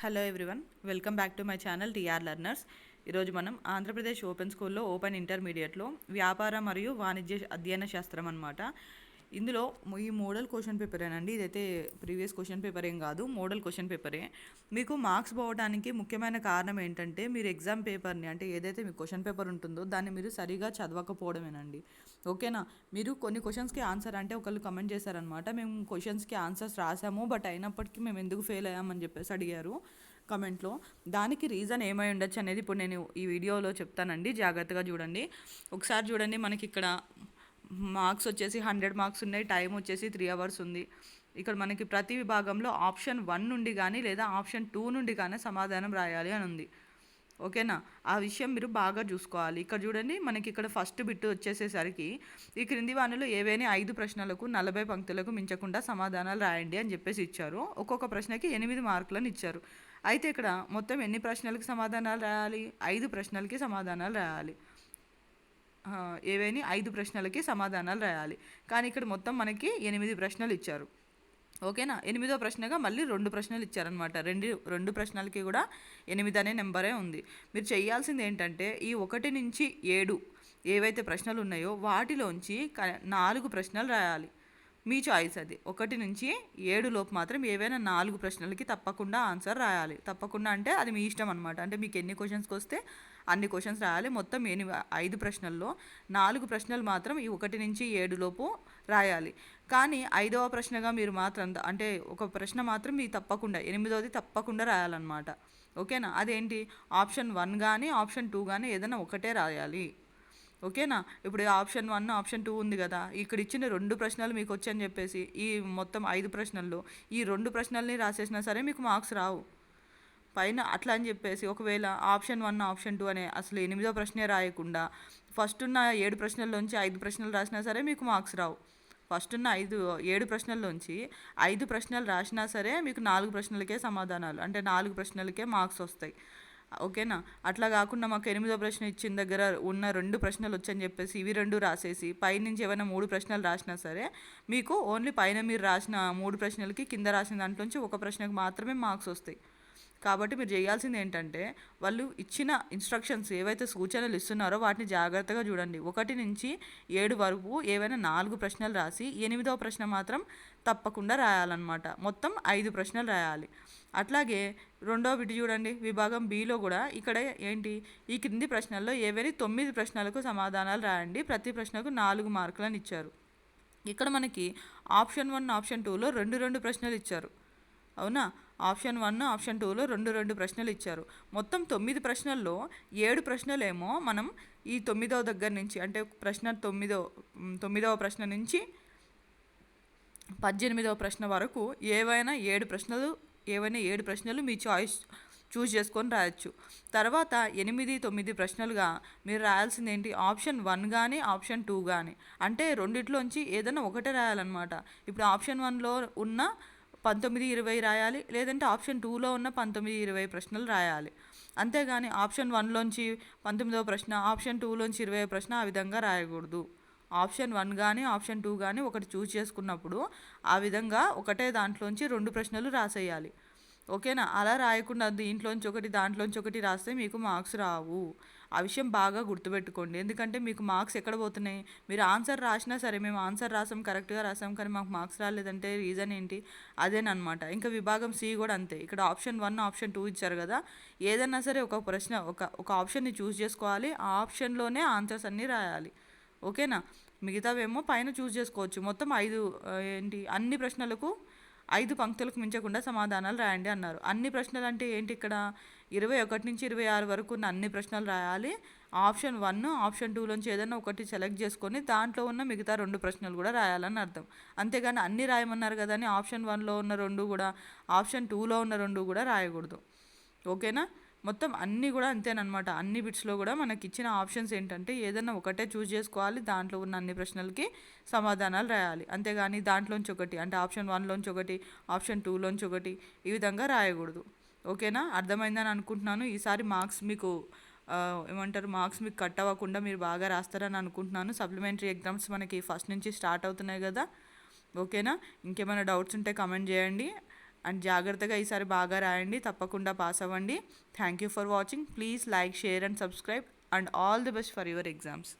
Hello everyone welcome back to my channel TR learners ఈరోజు మనం Andhra Pradesh open స్కూల్లో open ఇంటర్మీడియట్లో వ్యాపార మరియు వాణిజ్య అధ్యయన శాస్త్రం అనమాట ఇందులో ఈ మోడల్ క్వశ్చన్ పేపరేనండి ఇదైతే ప్రీవియస్ క్వశ్చన్ పేపర్ ఏం కాదు మోడల్ క్వశ్చన్ పేపరే మీకు మార్క్స్ పోవడానికి ముఖ్యమైన కారణం ఏంటంటే మీరు ఎగ్జామ్ పేపర్ని అంటే ఏదైతే మీ క్వశ్చన్ పేపర్ ఉంటుందో దాన్ని మీరు సరిగా చదవకపోవడమేనండి. ఓకేనా? మీరు కొన్ని క్వశ్చన్స్కి ఆన్సర్ అంటే ఒకళ్ళు కమెంట్ చేశారనమాట. మేము క్వశ్చన్స్కి ఆన్సర్స్ రాసాము బట్ అయినప్పటికీ మేము ఎందుకు ఫెయిల్ అయ్యామని చెప్పేసి అడిగారు కమెంట్లో. దానికి రీజన్ ఏమై ఉండొచ్చు అనేది ఇప్పుడు నేను ఈ వీడియోలో చెప్తానండి. జాగ్రత్తగా చూడండి. ఒకసారి చూడండి మనకి ఇక్కడ మార్క్స్ వచ్చేసి హండ్రెడ్ మార్క్స్ ఉన్నాయి టైం వచ్చేసి త్రీ అవర్స్ ఉంది. ఇక్కడ మనకి ప్రతి విభాగంలో ఆప్షన్ వన్ నుండి కానీ లేదా ఆప్షన్ టూ నుండి కానీ సమాధానం రాయాలి అని ఉంది. ఓకేనా? ఆ విషయం మీరు బాగా చూసుకోవాలి. ఇక్కడ చూడండి మనకి ఇక్కడ ఫస్ట్ బిట్ వచ్చేసేసరికి ఈ క్రింది వానిలో ఏవైనా ఐదు ప్రశ్నలకు నలభై పంక్తులకు మించకుండా సమాధానాలు రాయండి అని చెప్పేసి ఇచ్చారు. ఒక్కొక్క ప్రశ్నకి ఎనిమిది మార్కులను ఇచ్చారు. అయితే ఇక్కడ మొత్తం ఎన్ని ప్రశ్నలకు సమాధానాలు రాయాలి? ఐదు ప్రశ్నలకి సమాధానాలు రాయాలి. ఏవైనా ఐదు ప్రశ్నలకి సమాధానాలు రాయాలి. కానీ ఇక్కడ మొత్తం మనకి ఎనిమిది ప్రశ్నలు ఇచ్చారు. ఓకేనా? ఎనిమిదో ప్రశ్నగా మళ్ళీ రెండు ప్రశ్నలు ఇచ్చారనమాట రెండు రెండు ప్రశ్నలకి కూడా ఎనిమిది అనే నెంబరే ఉంది. మీరు చేయాల్సింది ఏంటంటే ఈ ఒకటి నుంచి ఏడు ఏవైతే ప్రశ్నలు ఉన్నాయో వాటిలోంచి క- నాలుగు ప్రశ్నలు రాయాలి. మీ చాయిస్ అది. ఒకటి నుంచి ఏడు లోపు మాత్రం ఏవైనా నాలుగు ప్రశ్నలకి తప్పకుండా ఆన్సర్ రాయాలి. తప్పకుండా అంటే అది మీ ఇష్టం అనమాట అంటే మీకు ఎన్ని క్వశ్చన్స్కి వస్తే అన్ని క్వశ్చన్స్ రాయాలి. మొత్తం ఎన్ని ఐదు ప్రశ్నల్లో నాలుగు ప్రశ్నలు మాత్రం ఈ ఒకటి నుంచి ఏడు లోపు రాయాలి. కానీ ఐదవ ప్రశ్నగా మీరు మాత్రం అంటే ఒక ప్రశ్న మాత్రం మీ తప్పకుండా ఎనిమిదవది తప్పకుండా రాయాలన్నమాట. ఓకేనా? అదేంటి? ఆప్షన్ వన్ కానీ ఆప్షన్ టూ కానీ ఏదైనా ఒకటే రాయాలి. ఓకేనా? ఇప్పుడు ఆప్షన్ వన్ ఆప్షన్ టూ ఉంది కదా. ఇక్కడ ఇచ్చిన రెండు ప్రశ్నలు మీకు వచ్చని చెప్పేసి ఈ మొత్తం ఐదు ప్రశ్నల్లో ఈ రెండు ప్రశ్నల్ని రాసేసినా సరే మీకు మార్క్స్ రావు. పైన అట్లా అని చెప్పేసి ఒకవేళ ఆప్షన్ వన్ ఆప్షన్ టూ అనే అసలు ఎనిమిదో ప్రశ్నే రాయకుండా ఫస్ట్ ఉన్న ఏడు ప్రశ్నల్లోంచి ఐదు ప్రశ్నలు రాసినా సరే మీకు మార్క్స్ రావు. ఫస్ట్ ఉన్న ఐదు ఏడు ప్రశ్నల్లోంచి ఐదు ప్రశ్నలు రాసినా సరే మీకు నాలుగు ప్రశ్నలకే సమాధానాలు అంటే నాలుగు ప్రశ్నలకే మార్క్స్ వస్తాయి. ఓకేనా? అట్లా కాకుండా మాకు ఎనిమిదో ప్రశ్న ఇచ్చిన దగ్గర ఉన్న రెండు ప్రశ్నలు వచ్చని చెప్పేసి ఇవి రెండు రాసేసి పైనుంచి ఏమైనా మూడు ప్రశ్నలు రాసినా సరే మీకు ఓన్లీ పైన మీరు రాసిన మూడు ప్రశ్నలకి కింద రాసిన దాంట్లోంచి ఒక ప్రశ్నకు మాత్రమే మార్క్స్ వస్తాయి. కాబట్టి మీరు చేయాల్సింది ఏంటంటే వాళ్ళు ఇచ్చిన ఇన్స్ట్రక్షన్స్ ఏవైతే సూచనలు ఇస్తున్నారో వాటిని జాగ్రత్తగా చూడండి. ఒకటి నుంచి ఏడు వరకు ఏవైనా నాలుగు ప్రశ్నలు రాసి ఎనిమిదవ ప్రశ్న మాత్రం తప్పకుండా రాయాలన్నమాట. మొత్తం ఐదు ప్రశ్నలు రాయాలి. అట్లాగే రెండో విడి చూడండి విభాగం బిలో కూడా ఇక్కడ ఏంటి ఈ క్రింది ప్రశ్నల్లో ఏవైనా తొమ్మిది ప్రశ్నలకు సమాధానాలు రాయండి. ప్రతి ప్రశ్నకు నాలుగు మార్కులను ఇచ్చారు. ఇక్కడ మనకి ఆప్షన్ వన్ ఆప్షన్ టూలో రెండు రెండు ప్రశ్నలు ఇచ్చారు. అవునా? ఆప్షన్ వన్ ఆప్షన్ టూలో రెండు రెండు ప్రశ్నలు ఇచ్చారు. మొత్తం తొమ్మిది ప్రశ్నల్లో ఏడు ప్రశ్నలేమో మనం ఈ తొమ్మిదవ దగ్గర నుంచి అంటే ప్రశ్న తొమ్మిదో తొమ్మిదవ ప్రశ్న నుంచి పద్దెనిమిదవ ప్రశ్న వరకు ఏవైనా ఏడు ప్రశ్నలు ఏవైనా ఏడు ప్రశ్నలు మీ చాయిస్ చూస్ చేసుకొని రాయొచ్చు. తర్వాత ఎనిమిది తొమ్మిది ప్రశ్నలుగా మీరు రాయాల్సింది ఏంటి? ఆప్షన్ వన్ కానీ ఆప్షన్ టూ కానీ అంటే రెండిట్లోంచి ఏదైనా ఒకటే రాయాలన్నమాట. ఇప్పుడు ఆప్షన్ వన్లో ఉన్న పంతొమ్మిది ఇరవై రాయాలి లేదంటే ఆప్షన్ టూలో ఉన్న పంతొమ్మిది ఇరవై ప్రశ్నలు రాయాలి. అంతేగాని ఆప్షన్ వన్లోంచి పంతొమ్మిదవ ప్రశ్న ఆప్షన్ టూలోంచి ఇరవై ప్రశ్న ఆ విధంగా రాయకూడదు. ఆప్షన్ వన్ కానీ ఆప్షన్ టూ కానీ ఒకటి చూస్ చేసుకున్నప్పుడు ఆ విధంగా ఒకటే దాంట్లోంచి రెండు ప్రశ్నలు రాసేయాలి. ఓకేనా? అలా రాయకుండా దీంట్లోంచి ఒకటి దాంట్లోంచి ఒకటి రాస్తే మీకు మార్క్స్ రావు. ఆ విషయం బాగా గుర్తుపెట్టుకోండి. ఎందుకంటే మీకు మార్క్స్ ఎక్కడ పోతున్నాయి? మీరు ఆన్సర్ రాసినా సరే మేము ఆన్సర్ రాసాం కరెక్ట్గా రాసాం కానీ మాకు మార్క్స్ రాలేదంటే రీజన్ ఏంటి? అదేనమాట ఇంకా విభాగం సి కూడా అంతే. ఇక్కడ ఆప్షన్ వన్ ఆప్షన్ టూ ఇచ్చారు కదా. ఏదన్నా సరే ఒక ప్రశ్న ఒక ఒక ఆప్షన్ని చూస్ చేసుకోవాలి. ఆ ఆప్షన్లోనే ఆన్సర్స్ అన్నీ రాయాలి. ఓకేనా? మిగతావేమో పైన చూస్ చేసుకోవచ్చు. మొత్తం ఐదు ఏంటి? అన్ని ప్రశ్నలకు ఐదు పంక్తులకు మించకుండా సమాధానాలు రాయండి అన్నారు. అన్ని ప్రశ్నలు అంటే ఏంటి ఇక్కడ? ఇరవై ఒకటి నుంచి ఇరవై ఆరు వరకు ఉన్న అన్ని ప్రశ్నలు రాయాలి. ఆప్షన్ వన్ ఆప్షన్ టూలోంచి ఏదైనా ఒకటి సెలెక్ట్ చేసుకొని దాంట్లో ఉన్న మిగతా రెండు ప్రశ్నలు కూడా రాయాలని అర్థం. అంతేగాని అన్ని రాయమన్నారు కదా అని ఆప్షన్ వన్లో ఉన్న రెండు కూడా ఆప్షన్ టూలో ఉన్న రెండు కూడా రాయకూడదు. ఓకేనా? మొత్తం అన్నీ కూడా అంతేనమాట అన్ని బిట్స్లో కూడా మనకి ఇచ్చిన ఆప్షన్స్ ఏంటంటే ఏదైనా ఒకటే చూస్ చేసుకోవాలి దాంట్లో ఉన్న అన్ని ప్రశ్నలకి సమాధానాలు రాయాలి. అంతేగాని దాంట్లోంచి ఒకటి అంటే ఆప్షన్ వన్లోంచి ఒకటి ఆప్షన్ టూలోంచి ఒకటి ఈ విధంగా రాయకూడదు. ఓకేనా? అర్థమైందని అనుకుంటున్నాను. ఈసారి మార్క్స్ మీకు ఏమంటారు మార్క్స్ మీకు కట్ అవ్వకుండా మీరు బాగా రాస్తారని అనుకుంటున్నాను. సప్లిమెంటరీ ఎగ్జామ్స్ మనకి ఫస్ట్ నుంచి స్టార్ట్ అవుతున్నాయి కదా. ఓకేనా? ఇంకేమైనా డౌట్స్ ఉంటే కమెంట్ చేయండి. అండ్ జాగ్రత్తగా ఈసారి బాగా రాయండి తప్పకుండా పాస్ అవ్వండి. Thank you for watching please like share and subscribe and all the best for your exams